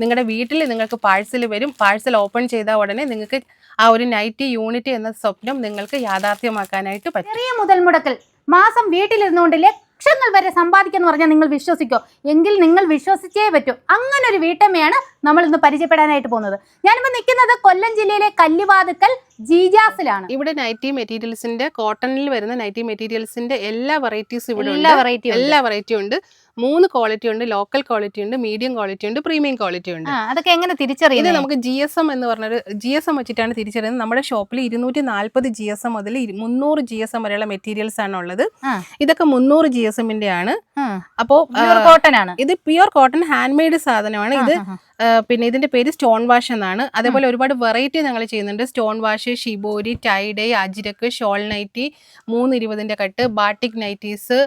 നിങ്ങളുടെ വീട്ടിൽ നിങ്ങൾക്ക് പാഴ്സൽ വരും. പാഴ്സൽ ഓപ്പൺ ചെയ്ത ഉടനെ നിങ്ങൾക്ക് ആ ഒരു നൈറ്റി യൂണിറ്റ് എന്ന സ്വപ്നം നിങ്ങൾക്ക് യാഥാർത്ഥ്യമാക്കാനായിട്ട് പറ്റും. ചെറിയ മുതൽ മുടക്കൽ. മാസം വീട്ടിലിരുന്നുകൊണ്ട് ലക്ഷങ്ങൾ വരെ സമ്പാദിക്കാന്ന് പറഞ്ഞാൽ നിങ്ങൾ വിശ്വസിക്കോ? എങ്കിൽ നിങ്ങൾ വിശ്വസിച്ചേ പറ്റൂ. അങ്ങനെ ഒരു വീട്ടമ്മയാണ് നമ്മൾ ഇന്ന് പരിചയപ്പെടാനായിട്ട് പോകുന്നത്. ഞാനിപ്പോൾ നിൽക്കുന്നത് കൊല്ലം ജില്ലയിലെ കല്ലുവാതുക്കൽ ജീജാസിലാണ്. ഇവിടെ നൈറ്റി മെറ്റീരിയൽസിന്റെ കോട്ടണിൽ വരുന്ന നൈറ്റി മെറ്റീരിയൽസിന്റെ എല്ലാ വെറൈറ്റീസും ഇവിടെ എല്ലാ ഉണ്ട്. എല്ലാ വെറൈറ്റി ഉണ്ട്. മൂന്ന് ക്വാളിറ്റി ഉണ്ട് ലോക്കൽ ക്വാളിറ്റി ഉണ്ട് മീഡിയം ക്വാളിറ്റി ഉണ്ട് പ്രീമിയം ക്വാളിറ്റി ഉണ്ട്. അതൊക്കെ എങ്ങനെ തിരിച്ചറിയാം ഇത് നമുക്ക് ജി എസ് എം എന്ന് പറഞ്ഞൊരു ജി എസ് എം വെച്ചിട്ടാണ് തിരിച്ചറിയുന്നത്. നമ്മുടെ ഷോപ്പിൽ ഇരുന്നൂറ്റി നാൽപ്പത് ജി എസ് എം മുതൽ മുന്നൂറ് ജി എസ് എം വരെയുള്ള മെറ്റീരിയൽസ് ആണ് ഉള്ളത്. ഇതൊക്കെ മുന്നൂറ് ജി എസ് എമ്മിന്റെ ആണ്. അപ്പോ കോട്ടൺ ആണ്. ഇത് പ്യുവർ കോട്ടൺ ഹാൻഡ് മെയ്ഡ് സാധനമാണ്. ഇത് പിന്നെ ഇതിന്റെ പേര് സ്റ്റോൺ വാഷ് എന്നാണ്. അതേപോലെ ഒരുപാട് വെറൈറ്റി ഞങ്ങൾ ചെയ്യുന്നുണ്ട്. Stone wash shibori tie dye ajrakh shawl nighty മൂന്ന് ഇരുപതിന്റെ cut batik nighties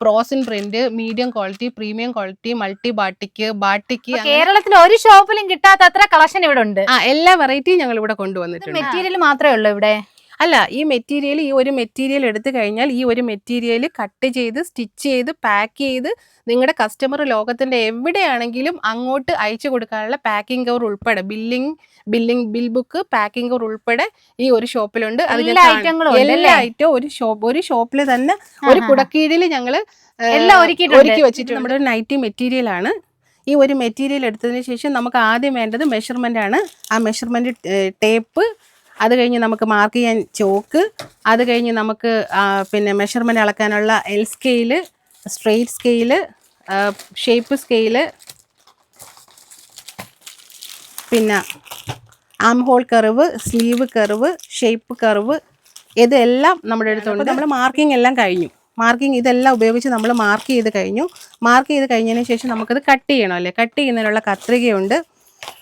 പ്രോസിൻ print medium quality premium quality multi batik batik കേരളത്തിൽ ഒരു ഷോപ്പിലും കിട്ടാത്ത അത്ര കളക്ഷൻ ഇവിടെ ഉണ്ട്. ആ എല്ലാ വെറൈറ്റിയും ഞങ്ങൾ ഇവിടെ കൊണ്ടുവന്നിട്ടുണ്ട് മെറ്റീരിയൽ മാത്രമേ ഉള്ളൂ ഇവിടെ? അല്ല ഈ മെറ്റീരിയൽ ഈ ഒരു മെറ്റീരിയൽ എടുത്തു കഴിഞ്ഞാൽ ഈ ഒരു മെറ്റീരിയൽ കട്ട് ചെയ്ത് സ്റ്റിച്ച് ചെയ്ത് പാക്ക് ചെയ്ത് നിങ്ങളുടെ കസ്റ്റമർ ലോകത്തിന്റെ എവിടെയാണെങ്കിലും അങ്ങോട്ട് അയച്ചു കൊടുക്കാനുള്ള പാക്കിംഗ് കവർ ഉൾപ്പെടെ billing billing bill book packing cover ഉൾപ്പെടെ ഈ ഒരു ഷോപ്പിലുണ്ട്. എല്ലാ ഐറ്റങ്ങളും എല്ലാ? ഐറ്റവും ഒരു ഷോപ്പ് ഒരു ഷോപ്പിൽ തന്നെ ഒരു കുടക്കീഴിൽ ഞങ്ങൾ എല്ലാം ഒരുക്കി ഒരുക്കി വെച്ചിട്ട് നമ്മുടെ നൈറ്റി മെറ്റീരിയൽ ആണ് ഈ ഒരു മെറ്റീരിയൽ എടുത്തതിന് ശേഷം നമുക്ക് ആദ്യം വേണ്ടത് മെഷർമെന്റ് ആണ്. ആ മെഷർമെന്റ് ടേപ്പ് അത് കഴിഞ്ഞ് നമുക്ക് മാർക്ക് ചെയ്യാൻ ചോക്ക് അത് കഴിഞ്ഞ് നമുക്ക് പിന്നെ measurement അളക്കാനുള്ള L scale straight scale shape scale പിന്നെ arm hole curve sleeve curve shape curve ഇതെല്ലാം നമ്മുടെ അടുത്തുണ്ട്. നമ്മൾ മാർക്കിംഗ് എല്ലാം കഴിഞ്ഞു. മാർക്കിംഗ് ഇതെല്ലാം ഉപയോഗിച്ച് നമ്മൾ മാർക്ക് ചെയ്ത് കഴിഞ്ഞു. മാർക്ക് ചെയ്ത് കഴിഞ്ഞതിന് ശേഷം നമുക്കത് കട്ട് ചെയ്യണം അല്ലേ? കട്ട് ചെയ്യുന്നതിനുള്ള കത്രികയുണ്ട്.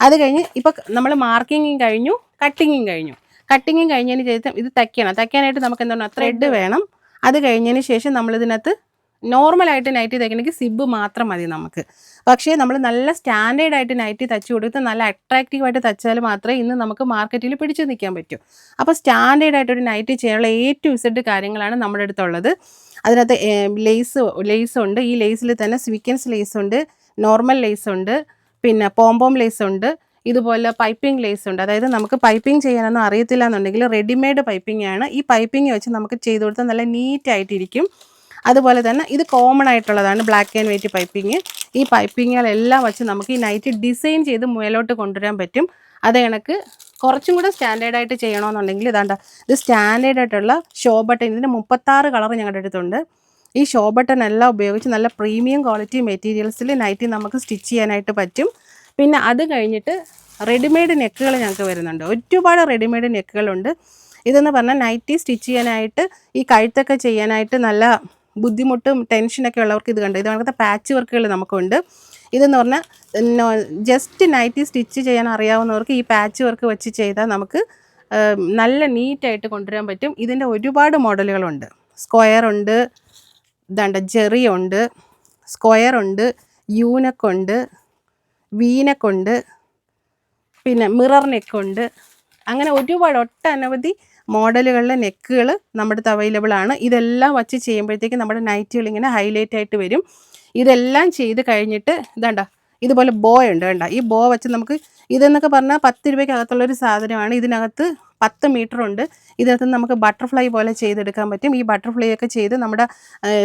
അത് കഴിഞ്ഞ് ഇപ്പം നമ്മൾ മാർക്കിങ്ങും കഴിഞ്ഞു കട്ടിങ്ങും കഴിഞ്ഞു. കട്ടിങ്ങും കഴിഞ്ഞതിന് ശേഷം ഇത് തയ്ക്കണം. തയ്ക്കാനായിട്ട് നമുക്ക് എന്താണ് ത്രെഡ് വേണം. അത് കഴിഞ്ഞതിന് ശേഷം നമ്മളിതിനകത്ത് നോർമലായിട്ട് നൈറ്റി തയ്ക്കണമെങ്കിൽ സിബ് മാത്രം മതി നമുക്ക്. പക്ഷേ നമ്മൾ നല്ല സ്റ്റാൻഡേർഡ് ആയിട്ട് നൈറ്റി തച്ച് കൊടുത്ത് നല്ല അട്രാക്റ്റീവായിട്ട് തച്ചാൽ മാത്രമേ ഇന്ന് നമുക്ക് മാർക്കറ്റിൽ പിടിച്ചു നിൽക്കാൻ പറ്റൂ. അപ്പോൾ സ്റ്റാൻഡേർഡ് ആയിട്ടൊരു നൈറ്റി ചെയ്യാനുള്ള എ ടു ഇസഡ് കാര്യങ്ങളാണ് നമ്മുടെ അടുത്തുള്ളത്. അതിനകത്ത് ലേസ് ലേസ് ഉണ്ട്. ഈ ലേസിൽ തന്നെ സ്വീക്കൻസ് ലേസ് ഉണ്ട് നോർമൽ ലേസ് ഉണ്ട് പിന്നെ പോംപോം ലേസ് ഉണ്ട്. ഇതുപോലെ പൈപ്പിംഗ് ലേസ് ഉണ്ട്. അതായത് നമുക്ക് പൈപ്പിംഗ് ചെയ്യാനൊന്നും അറിയത്തില്ല എന്നുണ്ടെങ്കിൽ റെഡിമെയ്ഡ് പൈപ്പിംഗ് ആണ്. ഈ പൈപ്പിംഗ് വെച്ച് നമുക്ക് ചെയ്ത് കൊടുത്താൽ നല്ല നീറ്റ് ആയിട്ടിരിക്കും. അതുപോലെ തന്നെ ഇത് കോമൺ ആയിട്ടുള്ളതാണ് ബ്ലാക്ക് ആൻഡ് വൈറ്റ് പൈപ്പിംഗ് ഈ പൈപ്പിങ്ങുകളെല്ലാം വെച്ച് നമുക്ക് ഈ നൈറ്റ് ഡിസൈൻ ചെയ്ത് മുയലോട്ട് കൊണ്ടുവരാൻ പറ്റും. അത് കണക്ക് കുറച്ചും കൂടെ സ്റ്റാൻഡേർഡ് ആയിട്ട് ചെയ്യണമെന്നുണ്ടെങ്കിൽ ഇതാണ്ട. ഇത് സ്റ്റാൻഡേർഡ് ആയിട്ടുള്ള ഷോ ബട്ടൺ ഇതിന്റെ മുപ്പത്താറ് കളർ ഞങ്ങളുടെ അടുത്തുണ്ട്. ഈ ഷോ ബട്ടൺ എല്ലാം ഉപയോഗിച്ച് നല്ല പ്രീമിയം ക്വാളിറ്റി മെറ്റീരിയൽസിൽ നൈറ്റി നമുക്ക് സ്റ്റിച്ച് ചെയ്യാനായിട്ട് പറ്റും. പിന്നെ അത് കഴിഞ്ഞിട്ട് റെഡിമെയ്ഡ് നെക്കുകൾ ഞങ്ങൾക്ക് വരുന്നുണ്ട്. ഒരുപാട് റെഡിമെയ്ഡ് നെക്കുകളുണ്ട് ഇതെന്ന് പറഞ്ഞാൽ നൈറ്റി സ്റ്റിച്ച് ചെയ്യാനായിട്ട് ഈ കഴുത്തൊക്കെ ചെയ്യാനായിട്ട് നല്ല ബുദ്ധിമുട്ടും ടെൻഷനൊക്കെ ഉള്ളവർക്ക് ഇത് കണ്ട് ഇത് കണക്കത്തെ പാച്ച് വർക്കുകൾ നമുക്കുണ്ട്. ഇതെന്ന് പറഞ്ഞാൽ ജസ്റ്റ് നൈറ്റി സ്റ്റിച്ച് ചെയ്യാൻ അറിയാവുന്നവർക്ക് ഈ പാച്ച് വർക്ക് വെച്ച് ചെയ്താൽ നമുക്ക് നല്ല നീറ്റായിട്ട് കൊണ്ടുവരാൻ പറ്റും. ഇതിന്റെ ഒരുപാട് മോഡലുകളുണ്ട്. സ്ക്വയർ ഉണ്ട് ഇതാണ്ട് ജെറി ഉണ്ട് സ്ക്വയർ ഉണ്ട് യൂനക്ക് ഉണ്ട് കൊണ്ട് പിന്നെ മിറർ നെക്ക് ഉണ്ട് അങ്ങനെ ഒരുപാട് ഒട്ടനവധി മോഡലുകളിലെ നെക്കുകൾ നമ്മുടെ അടുത്ത് അവൈലബിൾ ആണ്. ഇതെല്ലാം വച്ച് ചെയ്യുമ്പോഴത്തേക്ക് നമ്മുടെ നൈറ്റുകൾ ഇങ്ങനെ ഹൈലൈറ്റ് ആയിട്ട് വരും. ഇതെല്ലാം ചെയ്ത് കഴിഞ്ഞിട്ട് ഇതാണ്ട ഇതുപോലെ ബോ ഉണ്ട് വേണ്ട ഈ ബോ വെച്ച് നമുക്ക് ഇതെന്നൊക്കെ പറഞ്ഞാൽ പത്ത് രൂപയ്ക്ക് അകത്തുള്ളൊരു സാധനമാണ്. ഇതിനകത്ത് പത്ത് മീറ്റർ ഉണ്ട്. ഇതിനകത്ത് നമുക്ക് ബട്ടർഫ്ലൈ പോലെ ചെയ്തെടുക്കാൻ പറ്റും. ഈ ബട്ടർഫ്ലൈ ഒക്കെ ചെയ്ത് നമ്മുടെ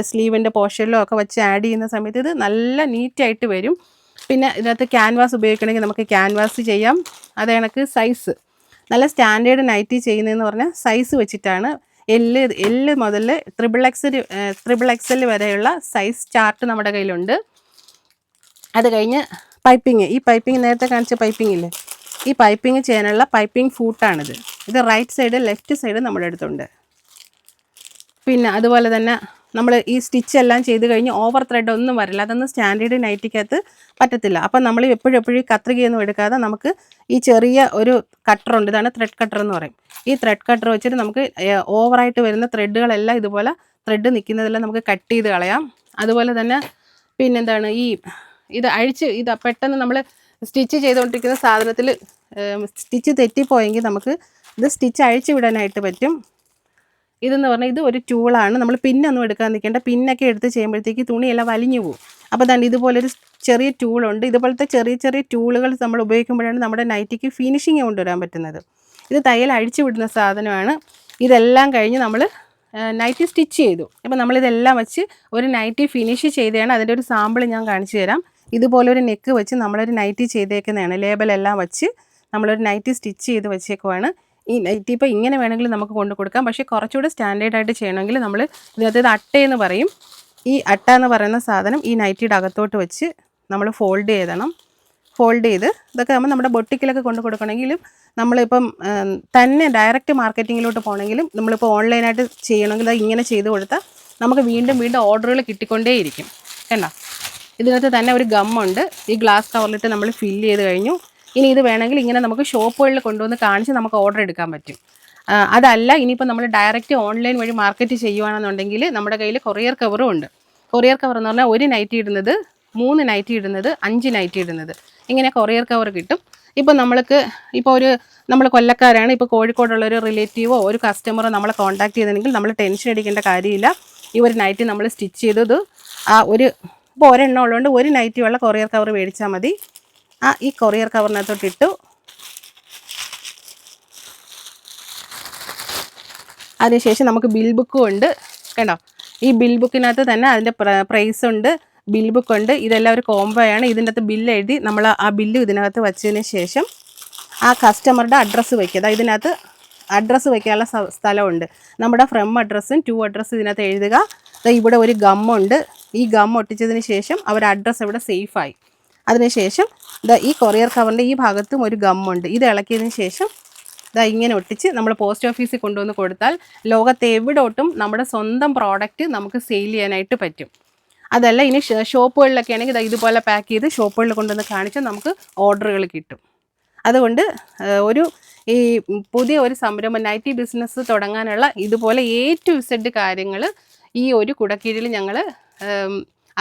സ്ലീവിന്റെ പോഷനിലോ ഒക്കെ വെച്ച് ആഡ് ചെയ്യുന്ന സമയത്ത് ഇത് നല്ല നീറ്റായിട്ട് വരും. പിന്നെ ഇതിനകത്ത് ക്യാൻവാസ് ഉപയോഗിക്കണമെങ്കിൽ നമുക്ക് ക്യാൻവാസ് ചെയ്യാം. അത് കണക്ക് സൈസ് നല്ല സ്റ്റാൻഡേർഡ് നൈറ്റി ചെയ്യുന്നതെന്ന് പറഞ്ഞാൽ സൈസ് വെച്ചിട്ടാണ്. എല്ല് എല്ല് മുതൽ ത്രിബിൾ എക്സൽ ത്രിബിൾ എക്സൽ വരെയുള്ള സൈസ് ചാർട്ട് നമ്മുടെ കയ്യിലുണ്ട്. അത് കഴിഞ്ഞ് പൈപ്പിങ് ഈ പൈപ്പിങ് നേരത്തെ കാണിച്ച പൈപ്പിംഗ് ഇല്ലേ? ഈ പൈപ്പിംഗ് ചെയ്യാനുള്ള പൈപ്പിംഗ് ഫൂട്ടാണിത് ഇത് റൈറ്റ് സൈഡ് ലെഫ്റ്റ് സൈഡ് നമ്മുടെ അടുത്തുണ്ട്. പിന്നെ അതുപോലെ തന്നെ നമ്മൾ ഈ സ്റ്റിച്ച് എല്ലാം ചെയ്ത് കഴിഞ്ഞ് ഓവർ ത്രെഡ് ഒന്നും വരില്ല. അതൊന്നും സ്റ്റാൻഡേർഡ് നൈറ്റിക്കകത്ത് പറ്റത്തില്ല. അപ്പം നമ്മൾ എപ്പോഴും എപ്പോഴും ഈ കത്രികയൊന്നും എടുക്കാതെ നമുക്ക് ഈ ചെറിയ ഒരു കട്ടറുണ്ട് ഇതാണ് ത്രെഡ് കട്ടർ എന്ന് പറയും. ഈ ത്രെഡ് കട്ടർ വെച്ചിട്ട് നമുക്ക് ഓവറായിട്ട് വരുന്ന ത്രെഡുകളെല്ലാം ഇതുപോലെ ത്രെഡ് നിൽക്കുന്നതെല്ലാം നമുക്ക് കട്ട് ചെയ്ത് കളയാം. അതുപോലെ തന്നെ പിന്നെന്താണ് ഈ ഇത് അഴിച്ച് ഇത് പെട്ടെന്ന് നമ്മൾ സ്റ്റിച്ച് ചെയ്തുകൊണ്ടിരിക്കുന്ന സാധനത്തിൽ സ്റ്റിച്ച് തെറ്റിപ്പോയെങ്കിൽ നമുക്ക് ഇത് സ്റ്റിച്ച് അഴിച്ചു വിടാനായിട്ട് പറ്റും. ഇതെന്ന് പറഞ്ഞാൽ ഇത് ഒരു ടൂളാണ് നമ്മൾ പിന്നൊന്നും എടുക്കാൻ നിൽക്കേണ്ട പിന്നൊക്കെ എടുത്ത് ചെയ്യുമ്പോഴത്തേക്ക് തുണിയെല്ലാം വലിഞ്ഞു പോകും. അപ്പോൾ തന്നെ ഇതുപോലൊരു ചെറിയ ടൂളുണ്ട് ഇതുപോലത്തെ ചെറിയ ചെറിയ ടൂളുകൾ നമ്മൾ ഉപയോഗിക്കുമ്പോഴാണ് നമ്മുടെ നൈറ്റിക്ക് ഫിനിഷിങ് കൊണ്ടുവരാൻ പറ്റുന്നത്. ഇത് തയ്യൽ അഴിച്ചു വിടുന്ന സാധനമാണ്. ഇതെല്ലാം കഴിഞ്ഞ് നമ്മൾ നൈറ്റി സ്റ്റിച്ച് ചെയ്തു. അപ്പോൾ നമ്മളിതെല്ലാം വെച്ച് ഒരു നൈറ്റി ഫിനിഷ് ചെയ്തതാണ് അതിന്റെ ഒരു സാമ്പിൾ ഞാൻ കാണിച്ചു തരാം. ഇതുപോലെ ഒരു നെക്ക് വെച്ച് നമ്മളൊരു നൈറ്റി ചെയ്തേക്കുന്നതാണ്. ലേബലെല്ലാം വെച്ച് നമ്മളൊരു നൈറ്റി സ്റ്റിച്ച് ചെയ്ത് വെച്ചേക്കുവാണ്. ഈ നൈറ്റി ഇപ്പോൾ ഇങ്ങനെ വേണമെങ്കിൽ നമുക്ക് കൊണ്ടു കൊടുക്കാം. പക്ഷേ കുറച്ചുകൂടെ സ്റ്റാൻഡേർഡ് ആയിട്ട് ചെയ്യണമെങ്കിൽ നമ്മൾ ഇതിനകത്ത് ഇത് അട്ടയെന്ന് പറയും. ഈ അട്ട എന്ന് പറയുന്ന സാധനം ഈ നൈറ്റിയുടെ അകത്തോട്ട് വെച്ച് നമ്മൾ ഫോൾഡ് ചെയ്തണം. ഫോൾഡ് ചെയ്ത് ഇതൊക്കെ നമ്മൾ നമ്മുടെ ബൊട്ടിക്കിലൊക്കെ കൊണ്ട് കൊടുക്കണമെങ്കിലും നമ്മളിപ്പം തന്നെ ഡയറക്റ്റ് മാർക്കറ്റിങ്ങിലോട്ട് പോകണമെങ്കിലും നമ്മളിപ്പോൾ ഓൺലൈനായിട്ട് ചെയ്യണമെങ്കിൽ അത് ഇങ്ങനെ ചെയ്ത് കൊടുത്താൽ നമുക്ക് വീണ്ടും വീണ്ടും ഓർഡറുകൾ കിട്ടിക്കൊണ്ടേയിരിക്കും. കണ്ടോ? ഇതിനകത്ത് തന്നെ ഒരു ഗമ്മുണ്ട് ഈ ഗ്ലാസ് കവറിലിട്ട് നമ്മൾ ഫില്ല് ചെയ്ത് കഴിഞ്ഞു. ഇനി ഇത് വേണമെങ്കിൽ ഇങ്ങനെ നമുക്ക് ഷോപ്പുകളിൽ കൊണ്ടുവന്ന് കാണിച്ച് നമുക്ക് ഓർഡർ എടുക്കാൻ പറ്റും. അതല്ല ഇനിയിപ്പോൾ നമ്മൾ ഡയറക്റ്റ് ഓൺലൈൻ വഴി മാർക്കറ്റ് ചെയ്യുവാണെന്നുണ്ടെങ്കിൽ നമ്മുടെ കയ്യിൽ കൊറിയർ കവറും ഉണ്ട്. കൊറിയർ കവർ എന്ന് പറഞ്ഞാൽ ഒരു നൈറ്റി ഇടുന്നത് മൂന്ന് നൈറ്റി ഇടുന്നത് അഞ്ച് നൈറ്റി ഇടുന്നത്. ഇങ്ങനെ കൊറിയർ കവർ കിട്ടും. ഇപ്പോൾ നമ്മൾക്ക് ഇപ്പോൾ ഒരു നമ്മൾ കൊല്ലക്കാരാണ് ഇപ്പോൾ കോഴിക്കോടുള്ള ഒരു റിലേറ്റീവോ ഒരു കസ്റ്റമറോ നമ്മളെ കോൺടാക്ട് ചെയ്തിട്ടുണ്ടെങ്കിൽ നമ്മൾ ടെൻഷൻ അടിക്കേണ്ട കാര്യമില്ല. ഈ ഒരു നൈറ്റി നമ്മൾ സ്റ്റിച്ച് ചെയ്തത് ആ ഒരു ഇപ്പോൾ ഒരെണ്ണം ഉള്ളതുകൊണ്ട് ഒരു നൈറ്റി ഉള്ള കൊറിയർ കവർ മേടിച്ചാൽ മതി. ആ ഈ കൊറിയർ കവറിനകത്തോട്ട് ഇട്ടു. അതിനുശേഷം നമുക്ക് ബിൽ ബുക്കും ഉണ്ട്. കണ്ടോ? ഈ ബിൽ ബുക്കിനകത്ത് തന്നെ അതിന്റെ പ്രൈസ് ഉണ്ട്. ബിൽ ബുക്ക് ഉണ്ട്. ഇതെല്ലാം ഒരു കോംബോയാണ് ഇതിന്റെ അകത്ത് ബില്ല് എഴുതി നമ്മൾ ആ ബില്ല് ഇതിനകത്ത് വെച്ചതിന് ശേഷം ആ കസ്റ്റമറുടെ അഡ്രസ്സ് വയ്ക്കുക. അതായത് ഇതിനകത്ത് അഡ്രസ്സ് വയ്ക്കാനുള്ള സ്ഥലമുണ്ട്. നമ്മുടെ ഫ്രം അഡ്രസ്സും ടു അഡ്രസ്സും ഇതിനകത്ത് എഴുതുക. ഇവിടെ ഒരു ഗമ്മുണ്ട് ഈ ഗം ഒട്ടിച്ചതിന് ശേഷം അവർ അഡ്രസ്സ് ഇവിടെ സേഫായി അതിനുശേഷം ഇതാ ഈ കൊറിയർ കവറിന്റെ ഈ ഭാഗത്തും ഒരു ഗമ്മുണ്ട് ഇത് ഇളക്കിയതിന് ശേഷം ഇതാ ഇങ്ങനെ ഒട്ടിച്ച് നമ്മൾ പോസ്റ്റ് ഓഫീസിൽ കൊണ്ടുവന്ന് കൊടുത്താൽ ലോകത്തെ എവിടോട്ടും നമ്മുടെ സ്വന്തം പ്രോഡക്റ്റ് നമുക്ക് സെയിൽ ചെയ്യാനായിട്ട് പറ്റും. അതല്ല ഇനി ഷോപ്പുകളിലൊക്കെ ആണെങ്കിൽ ഇതാ ഇതുപോലെ പാക്ക് ചെയ്ത് ഷോപ്പുകളിൽ കൊണ്ടുവന്ന് കാണിച്ചാൽ നമുക്ക് ഓർഡറുകൾ കിട്ടും. അതുകൊണ്ട് ഒരു ഈ പുതിയ ഒരു സംരംഭം നൈറ്റി ബിസിനസ് തുടങ്ങാനുള്ള ഇതുപോലെ എ ടു ഇസഡ് കാര്യങ്ങൾ ഈ ഒരു കുടക്കീഴിൽ ഞങ്ങൾ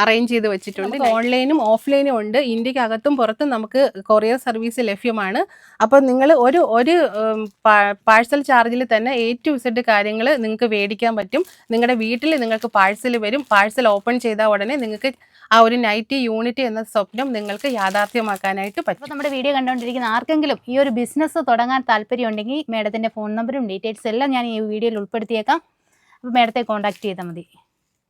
അറേഞ്ച് ചെയ്ത് വെച്ചിട്ടുണ്ട്. ഓൺലൈനും ഓഫ്ലൈനും ഉണ്ട്. ഇന്ത്യക്കകത്തും പുറത്തും നമുക്ക് കൊറിയർ സർവീസ് ലഭ്യമാണ്. അപ്പോൾ നിങ്ങൾ ഒരു ഒരു പാഴ്സൽ ചാർജിൽ തന്നെ എ ടു ഇസഡ് കാര്യങ്ങൾ നിങ്ങൾക്ക് മേടിക്കാൻ പറ്റും. നിങ്ങളുടെ വീട്ടിൽ നിങ്ങൾക്ക് പാഴ്സൽ വരും. പാഴ്സൽ ഓപ്പൺ ചെയ്ത ഉടനെ നിങ്ങൾക്ക് ആ ഒരു നൈറ്റി യൂണിറ്റ് എന്ന സ്വപ്നം നിങ്ങൾക്ക് യാഥാർത്ഥ്യമാക്കാനായിട്ട് പറ്റും. അപ്പോൾ നമ്മുടെ വീഡിയോ കണ്ടുകൊണ്ടിരിക്കുന്ന ആർക്കെങ്കിലും ഈ ഒരു ബിസിനസ് തുടങ്ങാൻ താല്പര്യമുണ്ടെങ്കിൽ മേഡത്തിന്റെ ഫോൺ നമ്പറും ഡീറ്റെയിൽസ് എല്ലാം ഞാൻ ഈ വീഡിയോയിൽ ഉൾപ്പെടുത്തിയേക്കാം. അപ്പോൾ മേഡത്തെ കോൺടാക്ട് ചെയ്താൽ മതി.